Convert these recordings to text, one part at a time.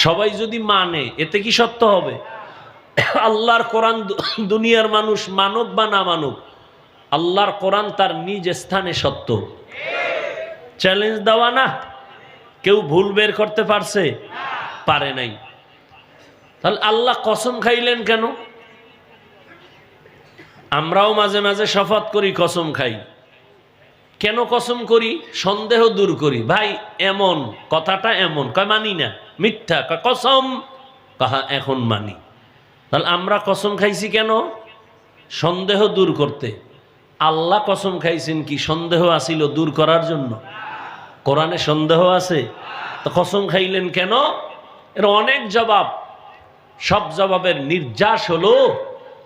সবাই যদি মানে এতে কি সত্য হবে? আল্লাহর কোরআন দুনিয়ার মানুষ মানুক বা না মানুক, আল্লাহর কোরআন তার নিজ স্থানে সত্য। চ্যালেঞ্জ দেওয়া না। কেউ ভুল বের করতে পারছে? পারে নাই। তাহলে আল্লাহ কসম খাইলেন কেন? আমরাও মাঝে মাঝে শপথ করি, কসম খাই। কেন কসম করি? সন্দেহ দূর করি। ভাই, এমন, কথাটা এমন। কয়, মানি না। মিথ্যা কসম, কাহা এখন মানি। তাহলে আমরা কসম খাইছি কেন? সন্দেহ দূর করতে। আল্লাহ কসম খাইছেন কি? সন্দেহ আসিল দূর করার জন্য। কোরআনে সন্দেহ আছে? তো কসম খাইলেন কেন? এর অনেক জবাব। সব জবাবের নির্যাস হলো,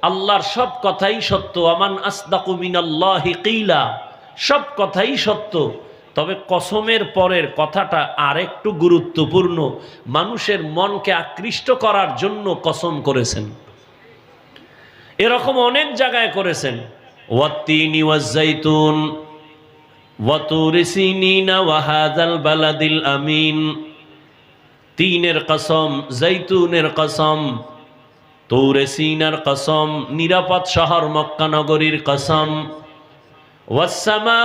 আল্লাহর সব কথাই সত্য। আমান আসদাকু মিনাল্লাহি কিলা, সব কথাই সত্য। তবে কসমের পরের কথাটা আরেকটু গুরুত্বপূর্ণ, মানুষের মনকে আকৃষ্ট করার জন্য কসম করেছেন। এরকম অনেক জায়গায় করেছেন। ওয়াত্তিনি ওয়াজ্জাইতুন, ওয়াতুরিসিনিনা ওয়াহাদাল বালাদিল আমিন। তিনের কসম জৈতুনের কসম তৌরে সিনার কসম, নিরাপদ শহর মক্কানগরীর কসম। ওয়াসামা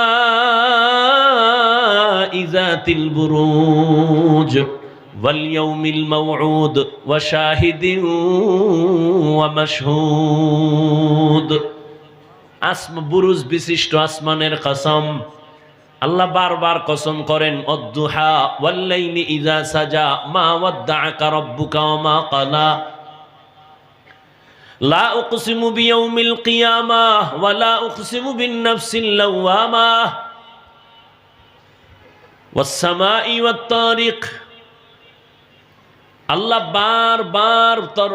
ذات البروج واليوم الموعود وشاهد ومشهود আসম বুরুজ বিশিষ্ট আসমানের কসম আল্লাহ বারবার কসম করেন অদ্দুহা ওয়াল্লাইলি ইজা সাজা মা ওয়াদ্দাআকা রাব্বুকা ওয়া মা ক্বালা লা উকসিমু বিয়াউমিল কিয়ামাহ ওয়া লা উকসিমু বিন নাফসিল লাওয়ামাহ আল্লাহ বারবার তোর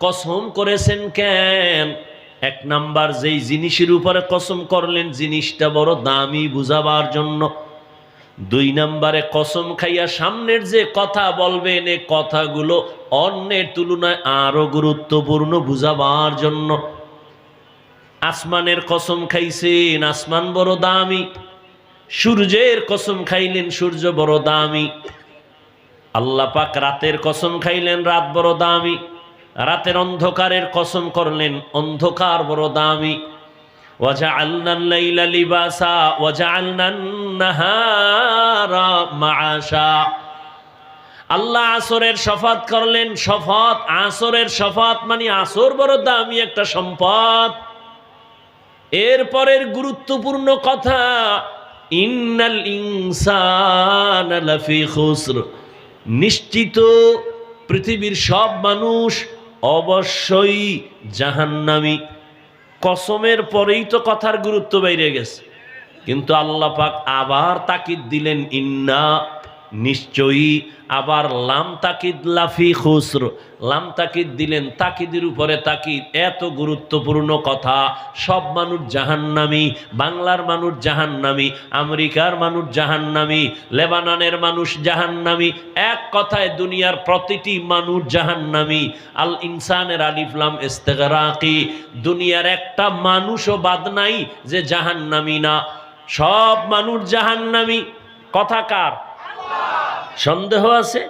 কসম করেছেন কেন? এক নাম্বার, যেই জিনিসের উপরে কসম করলেন, জিনিসটা বড় দামি বুঝাবার জন্য। দুই নাম্বারে, কসম খাইয়া সামনের যে কথা বলবেন, এ কথাগুলো অন্যের তুলনায় আরও গুরুত্বপূর্ণ বুঝাবার জন্য। আসমানের কসম খাইছেন, আসমান বড় দামি। সূর্যের কসম খাইলেন, সূর্য বড় দামি। আল্লাহ পাক রাতের কসম খাইলেন, রাত বড় দামি। রাতের অন্ধকারের কসম করলেন, অন্ধকার বড় দামি। ওয়াজা আল্লাহ লিবাসা ওয়াজা আল্লাহারা মাশা আল্লাহ আসরের সফাত করলেন সফাত আসরের সফাত মানে আসর বড় দামি একটা সম্পদ। এরপরের গুরুত্বপূর্ণ কথা ইন্নাল ইনসান লাফি খুসর। নিশ্চিত পৃথিবীর সব মানুষ অবশ্যই জাহান্নামি। কসমের পরেই তো কথার গুরুত্ব বাইরে গেছে। কিন্তু আল্লাহ পাক আবার তাকিদ দিলেন, ইন্না নিশ্চয়ই আবার লাম তাকিদ লাফি খুসর। লাম তাকিদ দিলেন, তাকিদের উপরে তাকিদ, এত গুরুত্বপূর্ণ কথা। সব মানুষ জাহান্নামি, বাংলার মানুষ জাহান্নামি, আমেরিকার মানুষ জাহান্নামি, লেবাননের মানুষ জাহান্নামি, এক কথায় দুনিয়ার প্রতিটি মানুষ জাহান্নামি। আল ইনসানের আলিফলাম ইস্তেগরাকি, দুনিয়ার একটা মানুষও বাদ নাই যে জাহান্নামি না। সব মানুষ জাহান্নামি। কথা কার? সন্দেহ আছে?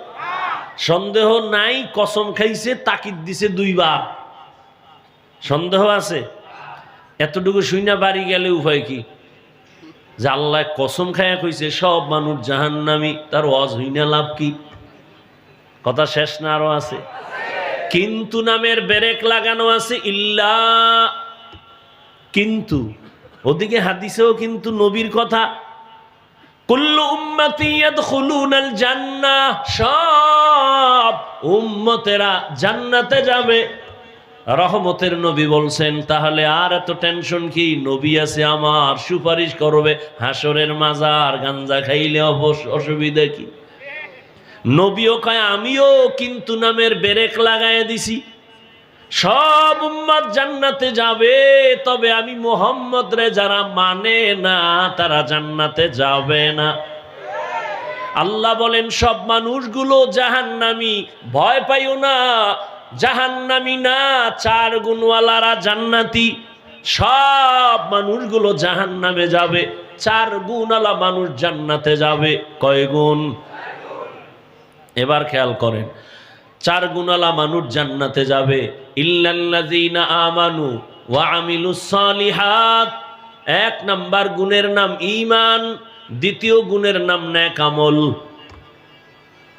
সন্দেহ নাই, কসম খাইছে, তাকিদ দিছে দুই দুইবার সন্দেহ আছে? এতটুকু শুইনা বাড়ি গেলে উপায় কি? যে আল্লাহ কসম খাইয়া কইছে, সব মানুষ জাহান্নামি, তার ওয়াজ হইনা লাভ কি? কথা শেষ না আরও আছে? কিন্তু নামের বেরেক লাগানো আছে, ইল্লা কিন্তু। ওদিকে হাদিসেও কিন্তু নবীর কথা কুল্লু উম্মতি ইয়াদখুলুনাল জান্নাহ সব উম্মতেরা জান্নাতে যাবে। রহমতের নবী বলছেন, তাহলে আর এত টেনশন কি? নবী আছে আমার, সুপারিশ করবে। হাসরের মাজার গাঞ্জা খাইলে অসুবিধা কি? নবীও কয়, আমিও কিন্তু নামের বেরেক লাগায় দিছি। সব উম্মত জান্নাতে যাবে, তবে আমি মোহাম্মদ রে যারা মানে না, তারা জান্নাতে যাবে না। আল্লাহ বলেন, সব মানুষগুলো জাহান্নামি, ভয় পাইও না। জাহান্নামি না, চার গুণওয়ালারা জান্নাতি। সব মানুষগুলো জাহান্নামে যাবে, চার গুণওয়ালা মানুষ জান্নাতে যাবে। কয় গুণ? এবার খেয়াল করেন চার গুণালা মানুষ জান্নাতে যাবে। আমানু ওয়া এক নাম্বার গুণের নাম ঈমান, দ্বিতীয় গুণের নাম ন্যাক আমল।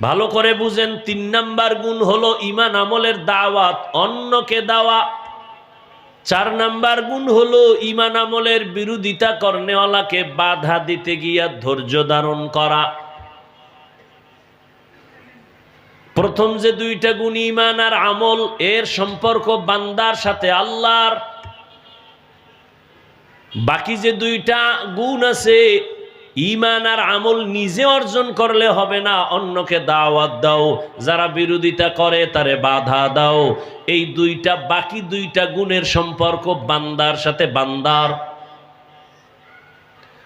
ভালো করে বুঝেন, তিন নাম্বার গুণ হলো ঈমান আমলের দাওয়াত, অন্যকে দেওয়া। চার নাম্বার গুণ হলো ঈমান আমলের বিরোধিতা করনেওয়ালাকে বাধা দিতে গিয়া ধৈর্য ধারণ করা। প্রথম যে দুইটা গুণ ইমান আর আমল, এর সম্পর্ক বান্দার সাথে আল্লাহর। বাকি যে দুইটা গুণ আছে ইমান আর আমল নিজে অর্জন করলে হবে না, অন্যকে দাওয়াত দাও, যারা বিরোধিতা করে তারে বাধা দাও। এই দুইটা, বাকি দুইটা গুণের সম্পর্ক বান্দার সাথে বান্দার।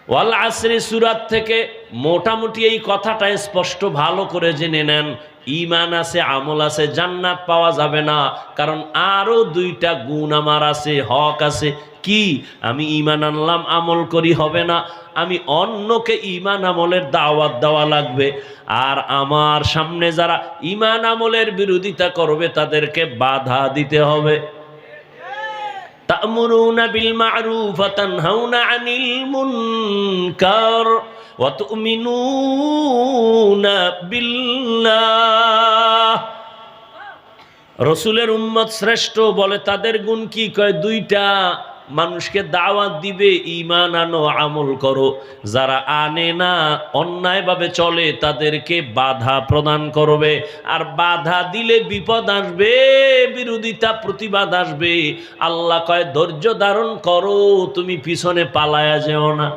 ওয়াল আসরি সুরাত থেকে মোটামুটি এই কথাটা স্পষ্ট ভালো করে জেনে নেন। ইমান আছে, আমল আছে, জান্নাত পাওয়া যাবে না। কারণ আরও দুইটা গুণ আমার আছে, হক আছে। কি? আমি ইমান আনলাম, আমল করি, হবে না। আমি অন্যকে ইমান আমলের দাওয়াত দেওয়া লাগবে। আর আমার সামনে যারা ইমান আমলের বিরোধিতা করবে, তাদেরকে বাধা দিতে হবে। তামুরুনা বিল মারুফ তানহাউনা আনিল মুনকার। وتؤمنون بالله রসুলের উম্মত শ্রেষ্ঠ বলে তাদের গুণ কি কয় দুইটা মানুষকে দাওয়াত দিবে ইমান আনো আমল করো যারা আনে না অন্যায়ভাবে চলে তাদেরকে বাধা প্রদান করবে আর বাধা দিলে বিপদ আসবে বিরোধিতা প্রতিবাদ আসবে আল্লাহ কয় ধৈর্য ধারণ করো তুমি পিছনে পালায়া যেও না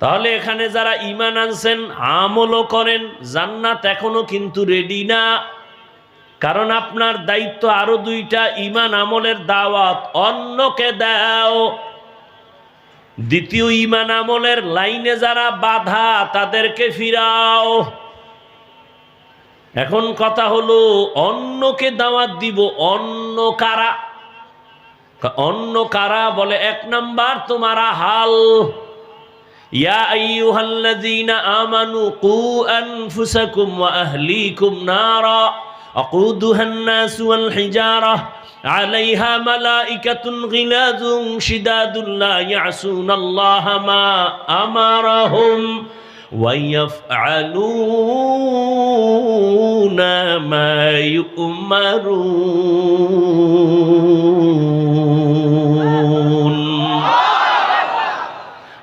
তাহলে এখানে যারা ইমান আনছেন, আমলও করেন, জান্নাত এখনও কিন্তু রেডি না। কারণ আপনার দায়িত্ব আরও দুইটা ইমান আমলের দাওয়াত অন্যকে দাও। দ্বিতীয় ইমান আমলের লাইনে যারা বাধা, তাদেরকে ফিরাও। এখন কথা হলো, অন্যকে দাওয়াত দিব, অন্য কারা? অন্য কারা বলে, এক নাম্বার তোমারা হাল। يا أيها الذين آمنوا قوا أنفسكم وأهليكم نارا أقودها الناس والحجارة عليها ملائكة غلاظ شداد لا يعصون الله ما أمرهم ويفعلون ما يؤمرون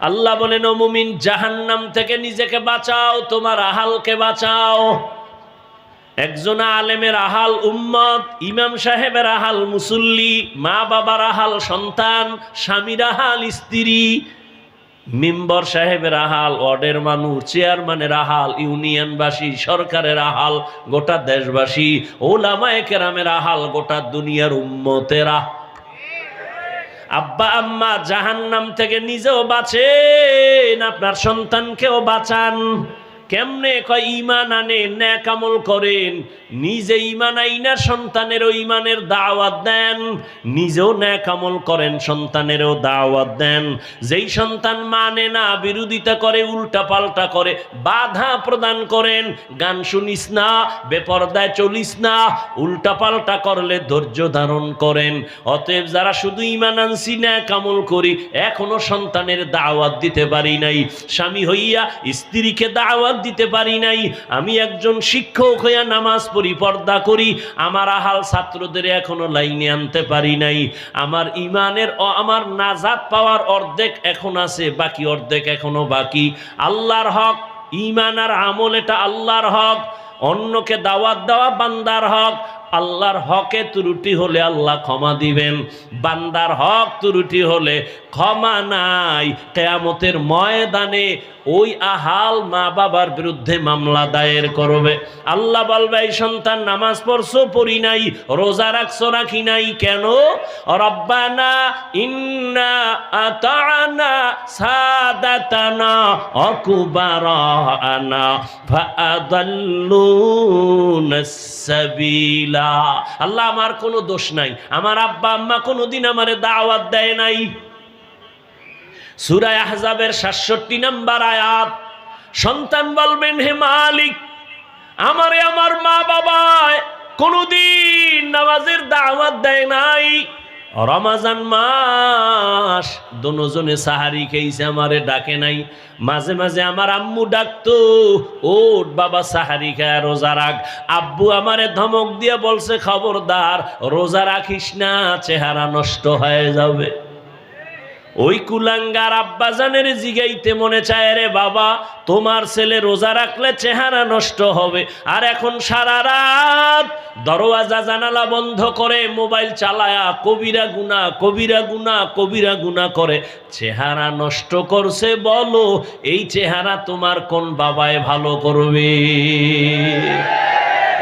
আল্লাহ বলেন, ও মুমিন, জাহান্নাম থেকে নিজেকে বাঁচাও, তোমার আহালকে বাঁচাও। একজন আলেমের আহাল উম্মত, ইমাম সাহেবের আহাল মুসল্লি, মা বাবার আহাল সন্তান, স্বামীর আহাল স্ত্রী, মেম্বর সাহেবের আহাল, ওয়ার্ডের মানুষ, চেয়ারম্যানের আহাল, ইউনিয়নবাসী, সরকারের আহাল, গোটা দেশবাসী, ওলামায়ে কেরামের আহাল, গোটা দুনিয়ার উম্মতেরা। আব্বা আম্মা জাহান্নাম থেকে নিজেও বাঁচেন আপনার সন্তানকেও বাঁচান। কেমনে কয় ইমান আনে, ন্যাক আমল করেন? নিজে ইমান আইনার সন্তানেরও ইমানের দাওয়াত দেন, নিজেও ন্যাক আমল করেন, সন্তানেরও দাওয়াত দেন। যেই সন্তান মানে না, বিরোধিতা করে উল্টা পাল্টা করে, বাধা প্রদান করেন, গান শুনিস না, বেপরদায় চলিস না উল্টা পাল্টা করলে ধৈর্য ধারণ করেন। অতএব যারা শুধু ইমান আনছি, ন্যাক আমল করি, এখনও সন্তানের দাওয়াত দিতে পারি নাই। স্বামী হইয়া স্ত্রীকে দাওয়াত দিতে পারি নাই। আমি একজন শিক্ষক হইয়া নামাজ পড়ি, পর্দা করি। আমার আহাল ছাত্রদের এখনও লাইনে আনতে পারি নাই। আমার ইমানের আমার নাজাত পাওয়ার অর্ধেক এখন আছে, বাকি অর্ধেক এখনও বাকি। আল্লাহর হক ইমান আর আমল এটা আল্লাহর হক। অন্যকে দাওয়াত দেওয়া বান্দার হক। আল্লাহর হকে ত্রুটি হলে আল্লাহ ক্ষমা দিবেন, বান্দার হক ত্রুটি হলে ক্ষমা নাই। কেয়ামতের ময়দানে ওই আহাল মা বাবার বিরুদ্ধে মামলা দায়ের করবে। আল্লাহ বলবে, এই সন্তান নামাজ পড়ছো, পড়ি নাই, রোজা রাখছো রাখি নাই? কেন? রব্বানা ইন্না আতানা সাদাতানা অকুবারানা ফাআদাল্লুনা সাবিলা। আল্লাহ আমার কোনো দোষ নাই। আমার আব্বা আম্মা কোনোদিন আমারে দাওয়াত দেয় নাই। সুরায় আহজাবের সাতষট্টি নাম্বার আয়াত, সন্তান বলবেন, হে মালিক, আমারে আমার মা বাবায় কোনোদিন নামাজের দাওয়াত দেয় নাই। রমাজান মাস, দুজনে সাহারি খেয়েছে, আমারে ডাকে নাই। মাঝে মাঝে আমার আম্মু ডাকতো ওট বাবা, সাহারি খায় রোজা রাখ। আব্বু আমারে ধমক দিয়ে বলছে, খবরদার, রোজা রাখিস না, চেহারা নষ্ট হয়ে যাবে। ওই কুলাঙ্গার আব্বাজানের জিগাইতে মনে চায় রে বাবা, তোমার ছেলে রোজা রাখলে চেহারা নষ্ট হবে। আর এখন সারা রাত দরওয়াজা, জানালা বন্ধ করে মোবাইল চালায়া কবিরা গুনা কবিরা গুনা কবিরা গুনা করে। চেহারা নষ্ট করছে বলো, এই চেহারা তোমার কোন বাবায় ভালো করবে?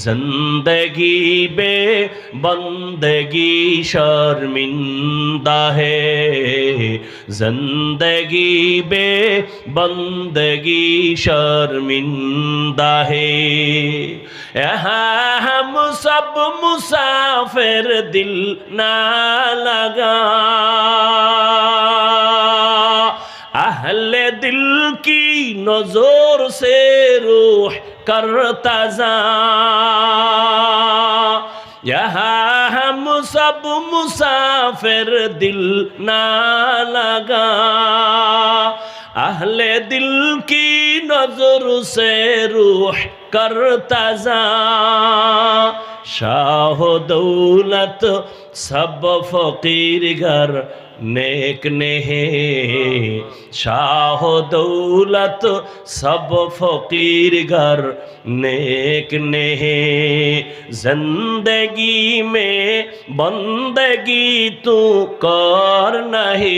زندگی بے بندگی شرمندہ ہے زندگی بے بندگی شرمندہ ہے ہم سب مسافر دل نہ لگا اہل دل کی نظور سے روح करता जा यहाँ हम सब मुसाफिर दिल ना लगा अहले दिल की नजर से रूह करता जा शाह दौलत सब फकीर घर नेक नेहे। शाह दौलत सब फकीर घर नेक नेहे। ज़िंदगी में बंदगी तू कर नहीं।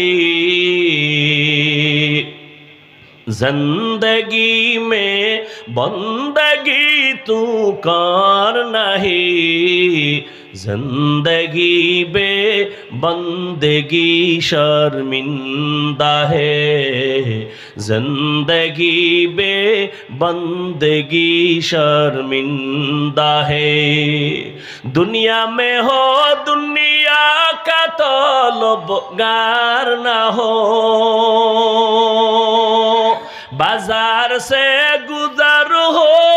ज़िंदगी में बंदगी तू कार नहीं। زندگی بے بندگی شرمندہ ہے زندگی بے بندگی شرمندہ ہے دنیا میں ہو دنیا کا طلبگار نہ ہو بازار سے گزر ہو